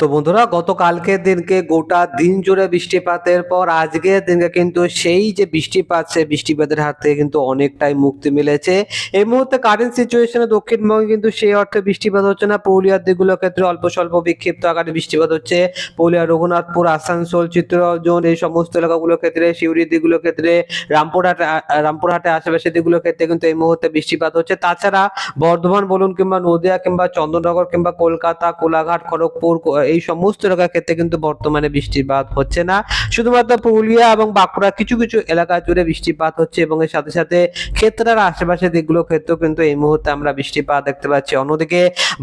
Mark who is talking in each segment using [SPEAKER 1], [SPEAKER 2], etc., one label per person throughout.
[SPEAKER 1] তো বন্ধুরা, গতকালকের দিনকে গোটা দিন জুড়ে বৃষ্টিপাতের পর আজকের দিনকে কিন্তু সেই যে বৃষ্টিপাত সে বৃষ্টিপাতের হাত থেকে কিন্তু অনেকটাই মুক্তি মিলেছে। এই মুহূর্তে কারেন্ট সিচুয়েশনে দক্ষিণবঙ্গে কিন্তু সেই অর্থে বৃষ্টিপাত হচ্ছে না। পুরুলিয়ার দিকগুলোর ক্ষেত্রে অল্প স্বল্প বিক্ষিপ্ত আকারে বৃষ্টিপাত হচ্ছে। পুরুলিয়া, রঘুনাথপুর, আসানসোল চিত্রজন এই সমস্ত এলাকাগুলোর ক্ষেত্রে শিউরির দিকগুলোর ক্ষেত্রে, রামপুরহাটে রামপুরহাটে আশেপাশে দিকগুলোর ক্ষেত্রে কিন্তু এই মুহূর্তে বৃষ্টিপাত হচ্ছে। তাছাড়া বর্ধমান বলুন কিংবা নদিয়া কিংবা চন্দ্রনগর কিংবা কলকাতা, কোলাঘাট, খড়গপুর এই সমস্ত এলাকার ক্ষেত্রে কিন্তু বর্তমানে বৃষ্টিপাত হচ্ছে না। শুধুমাত্র পুরুলিয়া এবং বাঁকুড়া কিছু কিছু এলাকা জুড়ে বৃষ্টিপাত হচ্ছে এবং এর সাথে সাথে ক্ষেত্রের আশেপাশে দিকগুলো ক্ষেত্রেও কিন্তু এই মুহূর্তে আমরা বৃষ্টিপাত দেখতে পাচ্ছি। অন্যদিকে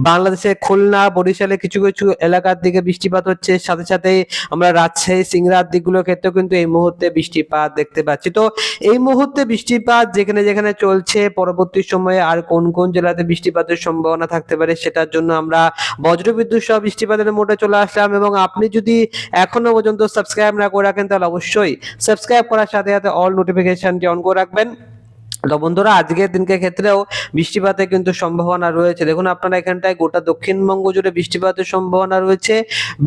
[SPEAKER 1] বাংলাদেশের খুলনা, বরিশালে কিছু কিছু এলাকার দিকে বৃষ্টিপাত হচ্ছে। সাথে সাথে আমরা রাজশাহী, সিংড়ার দিকগুলোর ক্ষেত্রেও কিন্তু এই মুহূর্তে বৃষ্টিপাত দেখতে পাচ্ছি। তো এই মুহূর্তে বৃষ্টিপাত যেখানে যেখানে চলছে, পরবর্তী সময়ে আর কোন কোন জেলাতে বৃষ্টিপাতের সম্ভাবনা থাকতে পারে সেটার জন্য আমরা বজ্রবিদ্যুৎ সহ বৃষ্টিপাতের মোটে চলে আসলাম এবং আপনি যদি এখনও পর্যন্ত সাবস্ক্রাইব না করে রাখেন, তাহলে অবশ্যই সাবস্ক্রাইব করার সাথে সাথে অল নোটিফিকেশনটি অন করে রাখবেন। তো বন্ধুরা, আজকের দিনকে ক্ষেত্রেও বৃষ্টিপাতের কিন্তু সম্ভাবনা রয়েছে। দেখুন, আপনারা এখানটায় গোটা দক্ষিণবঙ্গ জুড়ে বৃষ্টিপাতের সম্ভাবনা রয়েছে।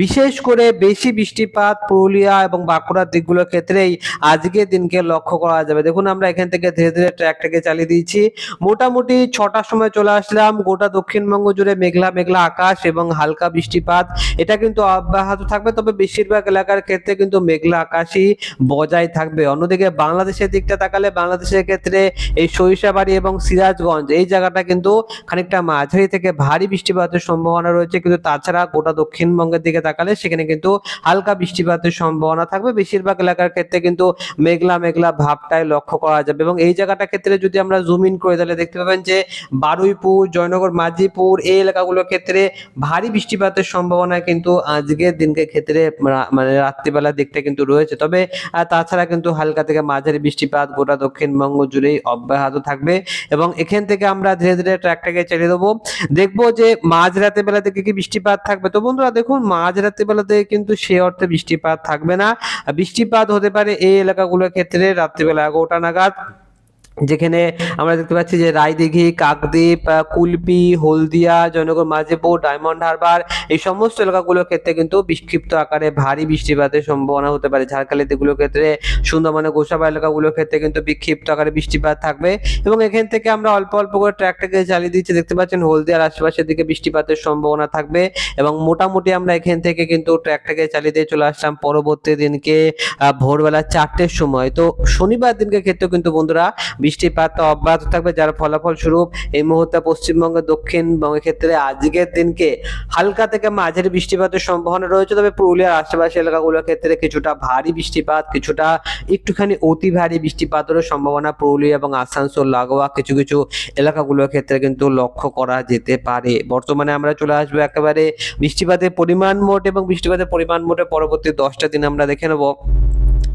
[SPEAKER 1] বিশেষ করে বেশি বৃষ্টিপাত পুরুলিয়া এবং বাঁকুড়ার দিকগুলোর ক্ষেত্রেই আজকের দিনকে লক্ষ্য করা যাবে। দেখুন, আমরা এখান থেকে ধীরে ধীরে ট্র্যাকটাকে চালিয়ে দিয়েছি। মোটামুটি ছটার সময় চলে আসলাম। গোটা দক্ষিণবঙ্গ জুড়ে মেঘলা মেঘলা আকাশ এবং হালকা বৃষ্টিপাত। এটা কিন্তু অব্যাহত থাকবে, তবে বেশিরভাগ এলাকার ক্ষেত্রে কিন্তু মেঘলা আকাশই বজায় থাকবে। অন্যদিকে বাংলাদেশের দিকটা তাকালে বাংলাদেশের ক্ষেত্রে এই সরিষাবাড়ি এবং সিরাজগঞ্জ, এই জায়গাটা কিন্তু খানিকটা মাঝারি থেকে ভারী বৃষ্টিপাতের সম্ভাবনা রয়েছে। কিন্তু তাছাড়া গোটা দক্ষিণবঙ্গের দিকে তাকালে সেখানে কিন্তু হালকা বৃষ্টিপাতের সম্ভাবনা থাকবে। বেশিরভাগ এলাকার ক্ষেত্রে কিন্তু মেঘলা মেঘলা ভাবটাই লক্ষ্য করা যাবে এবং এই জায়গাটা ক্ষেত্রে যদি আমরা জুম ইন করে, তাহলে দেখতে পাবেন যে বারুইপুর, জয়নগর, মাঝিপুর এই এলাকাগুলোর ক্ষেত্রে ভারী বৃষ্টিপাতের সম্ভাবনা কিন্তু আজকের দিনকে ক্ষেত্রে মানে রাত্রিবেলার দিকটা কিন্তু রয়েছে। তবে তাছাড়া কিন্তু হালকা থেকে মাঝারি বৃষ্টিপাত গোটা দক্ষিণবঙ্গ জুড়েই অব্যাহত থাকবে এবং এখান থেকে আমরা ধীরে ধীরে ট্র্যাকটাকে চালিয়ে দেবো। দেখব যে মাঝ রাতের বেলা থেকে কি বৃষ্টিপাত থাকবে। তো বন্ধুরা দেখুন মাঝ রাতে বেলাতে কিন্তু সে অর্থে বৃষ্টিপাত থাকবে না। বৃষ্টিপাত হতে পারে এই এলাকাগুলোর ক্ষেত্রে রাত্রিবেলা এগারোটা নাগাদ। যেখানে আমরা দেখতে পাচ্ছি যে রায়দিঘি, কাকদ্বীপ কুলপি, হলদিয়া, জয়নগর মাঝেপুর ডায়মন্ড হারবার এই সমস্ত এলাকাগুলোর ক্ষেত্রে কিন্তু বিক্ষিপ্ত আকারে ভারী বৃষ্টিপাতের সম্ভাবনা হতে পারে। ঝাড়খালি দিকগুলোর ক্ষেত্রে সুন্দরবনের গোসাবা এলাকাগুলোর ক্ষেত্রে কিন্তু বিক্ষিপ্ত আকারে বৃষ্টিপাত থাকবে এবং এখান থেকে আমরা অল্প অল্প করে ট্র্যাকটাকে চালিয়ে দিচ্ছি। দেখতে পাচ্ছেন হলদিয়ার আশেপাশের দিকে বৃষ্টিপাতের সম্ভাবনা থাকবে এবং মোটামুটি আমরা এখান থেকে কিন্তু ট্র্যাকটাকে চালিয়ে দিয়ে চলে আসলাম পরবর্তী দিনকে ভোরবেলা চারটের সময়। তো শনিবার দিনকে ক্ষেত্রে কিন্তু বন্ধুরা বৃষ্টিপাত অব্যাহত থাকবে, যার ফলাফল স্বরূপ এই মুহূর্তে পশ্চিমবঙ্গের দক্ষিণবঙ্গের ক্ষেত্রে আজকের দিনকে হালকা থেকে মাঝারি বৃষ্টিপাতের সম্ভাবনা রয়েছে। তবে পুরুলিয়ার আশেপাশে এলাকাগুলোর ক্ষেত্রে কিছুটা ভারী বৃষ্টিপাত, কিছুটা একটুখানি অতি ভারী বৃষ্টিপাতেরও সম্ভাবনা পুরুলিয়া এবং আসানসোল লাগোয়া কিছু কিছু এলাকাগুলোর ক্ষেত্রে কিন্তু লক্ষ্য করা যেতে পারে। বর্তমানে আমরা চলে আসব একেবারে বৃষ্টিপাতের পরিমাণ মোট এবং বৃষ্টিপাতের পরিমাণ মোটে পরবর্তী দশটা দিন আমরা দেখে নেব।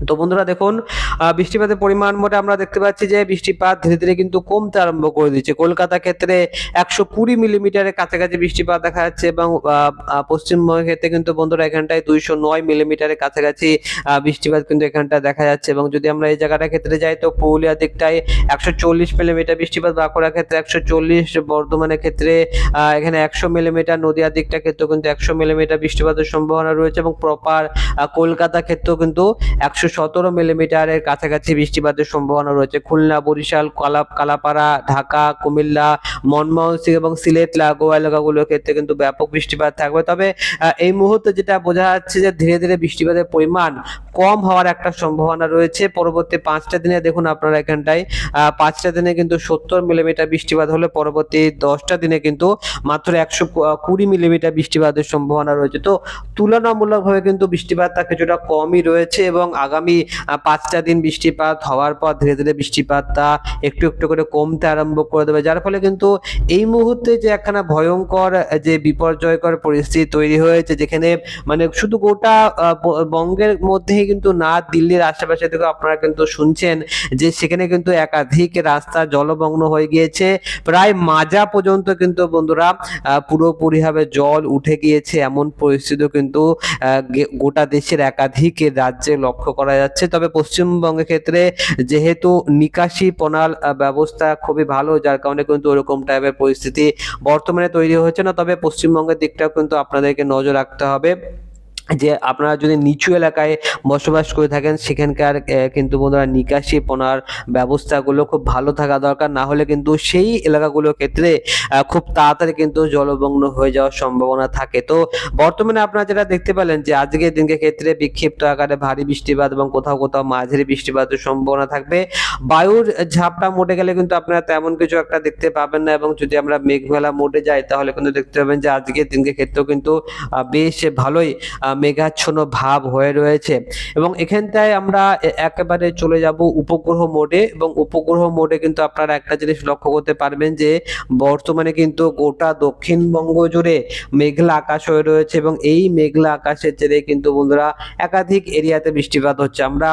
[SPEAKER 1] তো বন্ধুরা দেখুন বৃষ্টিপাতের পরিমাণ মোটে আমরা দেখতে পাচ্ছি যে বৃষ্টিপাত ধীরে ধীরে কিন্তু কমতে আরম্ভ করে দিচ্ছে। কলকাতা ক্ষেত্রে একশো কুড়ি মিলিমিটারের কাছাকাছি বৃষ্টিপাত দেখা যাচ্ছে এবং পশ্চিমবঙ্গের ক্ষেত্রে কিন্তু বন্ধুরা এখানটায় দুইশো নয় মিলিমিটারের কাছাকাছি বৃষ্টিপাত কিন্তু এখানটা দেখা যাচ্ছে এবং যদি আমরা এই জায়গাটার ক্ষেত্রে যাই তো পুরুলিয়া দিকটায় একশো চল্লিশ মিলিমিটার বৃষ্টিপাত, বাঁকুড়ার ক্ষেত্রে একশো চল্লিশ, বর্ধমানের ক্ষেত্রে এখানে একশো মিলিমিটার, নদিয়ার দিকটা ক্ষেত্রেও কিন্তু একশো মিলিমিটার বৃষ্টিপাতের সম্ভাবনা রয়েছে এবং প্রপার কলকাতা ক্ষেত্রেও কিন্তু একশো সতেরো মিলিমিটারের কাছাকাছি বৃষ্টিপাতের সম্ভাবনা রয়েছে। খুলনা, বরিশাল কালা কালাপাড়া, ঢাকা, কুমিল্লা মনমোহন সিং এবং সিলেট, লাগোয়া এলাকাগুলোর ক্ষেত্রে কিন্তু ব্যাপক বৃষ্টিপাত থাকবে। তবে এই মুহূর্তে যেটা বোঝা যাচ্ছে যে ধীরে ধীরে বৃষ্টিপাতের পরিমাণ কম হওয়ার একটা সম্ভাবনা রয়েছে। পরবর্তী পাঁচটা দিনে দেখুন আপনারা এখানটায় পাঁচটা দিনে কিন্তু সত্তর মিলিমিটার বৃষ্টিপাত হলে পরবর্তী দশটা দিনে কিন্তু মাত্র একশো কুড়ি মিলিমিটার বৃষ্টিপাতের সম্ভাবনা রয়েছে। তো তুলনামূলকভাবে কিন্তু বৃষ্টিপাতটা কিছুটা কমই রয়েছে এবং আগামী আহ, পাঁচটা দিন বৃষ্টিপাত হওয়ার পর ধীরে ধীরে বৃষ্টিপাতটা একটু একটু করে কমতে আরম্ভ করে দেবে। যার ফলে কিন্তু এই মুহূর্তে যে একখানা ভয়ঙ্কর যে বিপর্যয়কর পরিস্থিতি তৈরি হয়েছে যেখানে মানে শুধু গোটা বঙ্গের মধ্যেই কিন্তু না দিল্লির আশেপাশে থেকে আপনারা কিন্তু শুনছেন যে সেখানে কিন্তু একাধিক রাস্তা জলমগ্ন হয়ে গিয়েছে। প্রায় মাজা পর্যন্ত কিন্তু বন্ধুরা পুরোপুরিভাবে জল উঠে গিয়েছে। এমন পরিস্থিতিও কিন্তু গোটা দেশের একাধিক রাজ্যে লক্ষ্য করা করা যাচ্ছে। তবে পশ্চিমবঙ্গের ক্ষেত্রে যেহেতু নিকাশি প্রণাল ব্যবস্থা খুবই ভালো, যার কারণে কিন্তু ওরকম টাইপের পরিস্থিতি বর্তমানে তৈরি হচ্ছে না। তবে পশ্চিমবঙ্গের দিকটাও কিন্তু আপনাদেরকে নজর রাখতে হবে। যে আপনারা যদি নিচু এলাকায় বসবাস করে থাকেন, সেখানকার কিন্তু বন্ধুরা নিকাশি পোনার ব্যবস্থাগুলো খুব ভালো থাকা দরকার। না হলে কিন্তু সেই এলাকাগুলোর ক্ষেত্রে খুব তাড়াতাড়ি কিন্তু জলমগ্ন হয়ে যাওয়ার সম্ভাবনা থাকে। তো বর্তমানে আপনারা যেটা দেখতে পেলেন যে, আজকের দিনকে ক্ষেত্রে বিক্ষিপ্ত আকারে ভারী বৃষ্টিপাত এবং কোথাও কোথাও মাঝারি বৃষ্টিপাতের সম্ভাবনা থাকবে। বায়ুর ঝাপটা মোটে গেলে কিন্তু আপনারা তেমন কিছু একটা দেখতে পাবেন না এবং যদি আমরা মেঘমেলা মোটে যাই, তাহলে কিন্তু দেখতে পাবেন যে, আজকের দিনকে ক্ষেত্রেও কিন্তু বেশ ভালোই মেঘাচ্ছন্ন ভাব হয়ে রয়েছে। এবং এখানটায় আমরা একেবারে চলে যাব উপগ্রহ মোডে। এবং উপগ্রহ মোডে কিন্তু আপনারা একটা জিনিস লক্ষ্য করতে পারবেন যে, বর্তমানে কিন্তু গোটা দক্ষিণবঙ্গ জুড়ে মেঘলা আকাশ হয়ে রয়েছে এবং এই মেঘলা আকাশের জেরে কিন্তু বন্ধুরা একাধিক এরিয়াতে বৃষ্টিপাত হচ্ছে। আমরা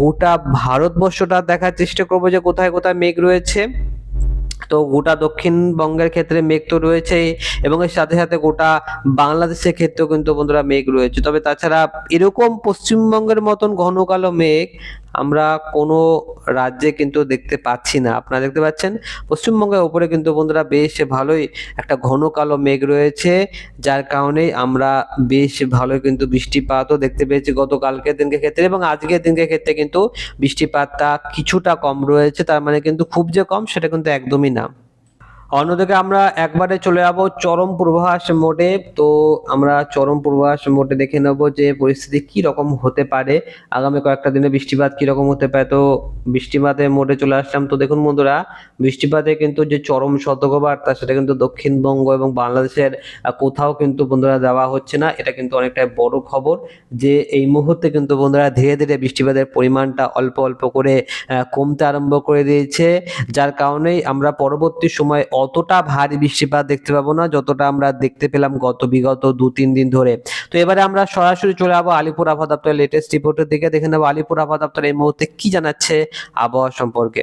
[SPEAKER 1] গোটা ভারতবর্ষটা দেখার চেষ্টা করব যে কোথায় কোথায় মেঘ রয়েছে। তো গোটা দক্ষিণবঙ্গের ক্ষেত্রে মেঘ তো রয়েছেই এবং এর সাথে সাথে গোটা বাংলাদেশের ক্ষেত্রেও কিন্তু বন্ধুরা মেঘ রয়েছে। তবে তাছাড়া এরকম পশ্চিমবঙ্গের মতন ঘন কালো মেঘ আমরা কোনো রাজ্যে কিন্তু দেখতে পাচ্ছি না। আপনারা দেখতে পাচ্ছেন, পশ্চিমবঙ্গের উপরে কিন্তু বন্ধুরা বেশ ভালোই একটা ঘন কালো মেঘ রয়েছে, যার কারণে আমরা বেশ ভালো কিন্তু বৃষ্টিপাতও দেখতে পেয়েছি গতকালকের দিনকে ক্ষেত্রে এবং আজকের দিনকে ক্ষেত্রে কিন্তু বৃষ্টিপাতটা কিছুটা কম রয়েছে, তার মানে কিন্তু খুব যে কম সেটা কিন্তু একদমই না। অন্যদিকে আমরা একবারে চলে যাব চরম পূর্বাভাস মোডে। তো আমরা চরম পূর্বাভাস মোডে দেখে নেব যে পরিস্থিতি কি রকম হতে পারে। আগামী কয়েকটা দিনে বৃষ্টিপাত কি রকম হতে পারে। তো বৃষ্টিপাতের মোডে চলে আসলাম। তো দেখুন বন্ধুরা, বৃষ্টিপাতে কিন্তু যে চরম সতর্কবার্তা, সেটা কিন্তু দক্ষিণবঙ্গ এবং বাংলাদেশের কোথাও কিন্তু বন্ধুরা দেওয়া হচ্ছে না। এটা কিন্তু অনেকটাই বড় খবর যে এই মুহূর্তে কিন্তু বন্ধুরা ধীরে ধীরে বৃষ্টিপাতের পরিমাণটা অল্প অল্প করে কমতে আরম্ভ করে দিয়েছে। যার কারণেই আমরা পরবর্তী সময় অতটা ভারী বৃষ্টিপাত দেখতে পাবো না, যতটা আমরা দেখতে পেলাম গত বিগত দু তিন দিন ধরে। তো এবারে আমরা সরাসরি চলে যাব আলিপুর আবহাওয়া দপ্তরের লেটেস্ট রিপোর্টের দিকে। দেখে নেব আলিপুর আবহাওয়া দপ্তর এই মুহূর্তে কি জানাচ্ছে আবহাওয়া সম্পর্কে।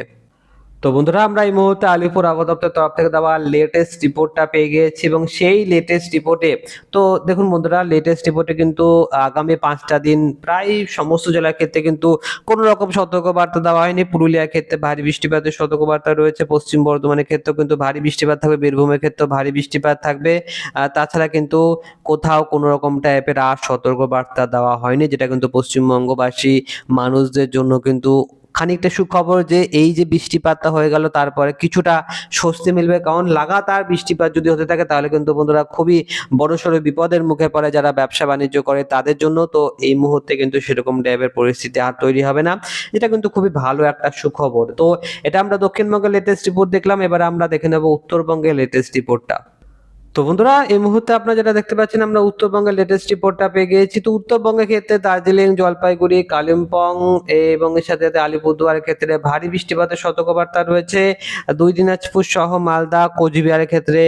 [SPEAKER 1] তো বন্ধুরা, আমরা এই মুহূর্তে আলিপুর আবহাওয়া তরফ থেকে দেওয়া লেটেস্ট রিপোর্টটা পেয়ে গেছি এবং সেই লেটেস্ট রিপোর্টে তো দেখুন বন্ধুরা লেটেস্ট রিপোর্টে কিন্তু আগামী পাঁচটা দিন প্রায় সমস্ত জেলার ক্ষেত্রে কিন্তু কোনো রকম সতর্কবার্তা দেওয়া হয়নি। পুরুলিয়ার ক্ষেত্রে ভারী বৃষ্টিপাতের সতর্কবার্তা রয়েছে, পশ্চিম বর্ধমানের ক্ষেত্রেও কিন্তু ভারী বৃষ্টিপাত থাকবে, বীরভূমের ক্ষেত্রেও ভারী বৃষ্টিপাত থাকবে। তাছাড়া কিন্তু কোথাও কোনো রকম টাইপের আর সতর্কবার্তা দেওয়া হয়নি, যেটা কিন্তু পশ্চিমবঙ্গবাসী মানুষদের জন্য কিন্তু খানিকটা সুখবর যে এই যে বৃষ্টিপাতটা হয়ে গেল, তারপরে কিছুটা স্বস্তি মিলবে। কারণ লাগাতার বৃষ্টিপাত যদি হতে থাকে, তাহলে কিন্তু বন্ধুরা খুবই বড়সড় বিপদের মুখে পড়ে যারা ব্যবসা বাণিজ্য করে, তাদের জন্য তো এই মুহূর্তে কিন্তু সেরকম টাইপের পরিস্থিতি আর তৈরি হবে না। এটা কিন্তু খুবই ভালো একটা সুখবর। তো এটা আমরা দক্ষিণবঙ্গের লেটেস্ট রিপোর্ট দেখলাম, এবার আমরা দেখে নেব উত্তরবঙ্গের লেটেস্ট রিপোর্টটা তো বন্ধুরা, এই মুহূর্তে আপনারা যেটা দেখতে পাচ্ছেন, আমরা উত্তরবঙ্গের লেটেস্ট রিপোর্টটা পেয়ে গিয়েছি। তো উত্তরবঙ্গের ক্ষেত্রে দার্জিলিং, জলপাইগুড়ি, কালিম্পং এবং এর সাথে সাথে আলিপুরদুয়ারের ক্ষেত্রে ভারী বৃষ্টিপাতের সতর্কবার্তা রয়েছে। দুই দিনাজপুর সহ মালদা, কোচবিহারের ক্ষেত্রে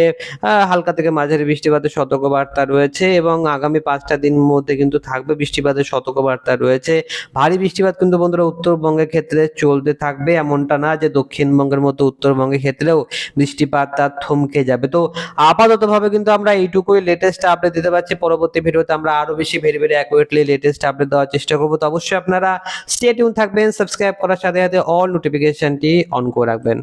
[SPEAKER 1] হালকা থেকে মাঝারি বৃষ্টিপাতের সতর্কবার্তা রয়েছে এবং আগামী পাঁচটা দিন মধ্যে কিন্তু থাকবে বৃষ্টিপাতের সতর্কবার্তা রয়েছে। ভারী বৃষ্টিপাত কিন্তু বন্ধুরা উত্তরবঙ্গের ক্ষেত্রে চলতে থাকবে, এমনটা না যে দক্ষিণবঙ্গের মতো উত্তরবঙ্গের ক্ষেত্রেও বৃষ্টিপাত তার থমকে যাবে। তো আপাতত ভাবে কিন্তু আমরা এইটুকুই লেটেস্ট আপডেট দিতে পারছি। পরবর্তী ভিডিওতে আমরা আরও বেশি very very accurately latest update দেওয়ার চেষ্টা করব। তো অবশ্যই আপনারা স্টে টিউন থাকবেন সাবস্ক্রাইব করার সাথে সাথে অল নোটিফিকেশনটি অন করে রাখবেন।